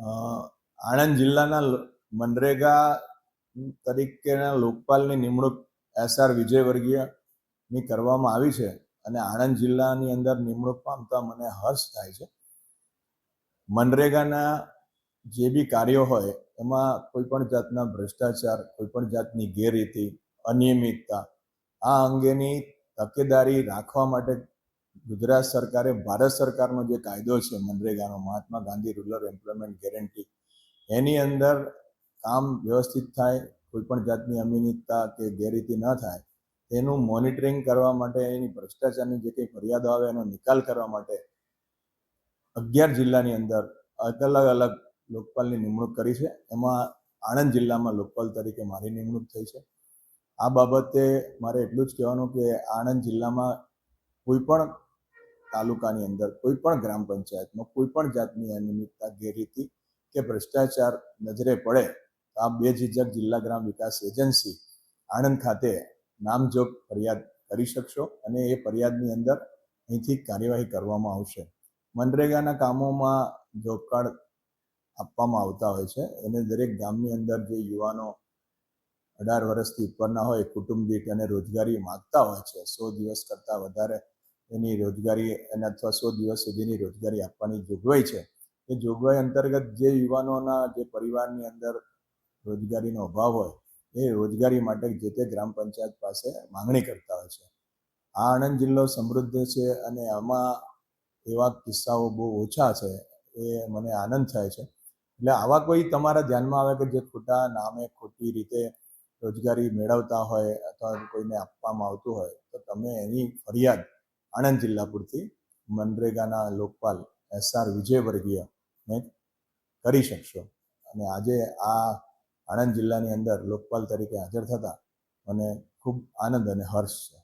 આણંદ જિલ્લાના મનરેગા તરીકેના લોકપાલની નિમણૂક એસ આર વિજયવર્ગીયની કરવામાં આવી છે અને આણંદ જિલ્લાની અંદર નિમણૂક પામતા મને હર્ષ થાય છે. મનરેગાના જે બી કાર્યો હોય, એમાં કોઈ પણ જાતના ભ્રષ્ટાચાર, કોઈ પણ જાતની ગેરરીતિ, અનિયમિતતા, આ અંગેની તકેદારી રાખવા માટે ગુજરાત સરકારે ભારત સરકારનો જે કાયદો છે, મનરેગાનો, Mahatma Gandhi rural employment guarantee, એની અંદર કામ વ્યવસ્થિત થાય કોઈ પણ જાતની અનિયમિતતા કે ગેરરીતિ ન થાય, તેનું મોનિટરિંગ કરવા માટે, એની ભ્રષ્ટાચારની જે કંઈ ફરિયાદો આવે, એનો નિકાલ કરવા માટે અગિયાર જિલ્લાની અંદર અલગ અલગ લોકપાલની નિમણૂક કરી છે. એમાં આણંદ જિલ્લામાં લોકપાલ તરીકે મારી નિમણૂક થઈ છે. આ બાબતે મારે એટલું જ કહેવાનું કે આણંદ જિલ્લામાં કોઈ પણ તાલુકાની અંદર કોઈ પણ ગ્રામ પંચાયતમાં કોઈ પણ જાતની અનિયમિતતા, ગેરરીતિ કે ભ્રષ્ટાચાર નજરે પડે, તો આ બે ઝીઝક જિલ્લા ગ્રામ વિકાસ એજન્સી આણંદ ખાતે નામજોગ ફરિયાદ કરી શકશો અને એ ફરિયાદની અંદર અહીંથી કાર્યવાહી કરવામાં આવશે. મનરેગાના કામોમાં જોબ કાર્ડ આપવામાં આવતા હોય છે. અને દરેક ગામની અંદર જે યુવાનો અઢાર વર્ષથી ઉપરના હોય, કુટુંબ દીઠ અને રોજગારી માગતા હોય છે, સો દિવસ કરતાં વધારે એની રોજગારી અને અથવા સો દિવસ સુધીની રોજગારી આપવાની જોગવાઈ છે. એ જોગવાઈ અંતર્ગત જે યુવાનોના જે પરિવારની અંદર રોજગારીનો અભાવ હોય, એ રોજગારી માટે જે તે ગ્રામ પંચાયત પાસે માંગણી કરતા હોય છે. આ આણંદ જિલ્લો સમૃદ્ધ છે અને આમાં એવા કિસ્સાઓ બહુ ઓછા છે, એ મને આનંદ થાય છે. એટલે આવા કોઈ તમારા ધ્યાનમાં આવે કે જે ખોટા નામે ખોટી રીતે રોજગારી મેળવતા હોય અથવા કોઈને આપવામાં આવતું હોય, તો તમે એની ફરિયાદ આણંદ જિલ્લા પૂરતી મનરેગાના લોકપાલ એસઆર વિજયવર્ગીય ને કરી શકશો. અને આજે આ આણંદ જિલ્લાની અંદર લોકપાલ તરીકે હાજર થતા મને ખૂબ આનંદ અને હર્ષ છે.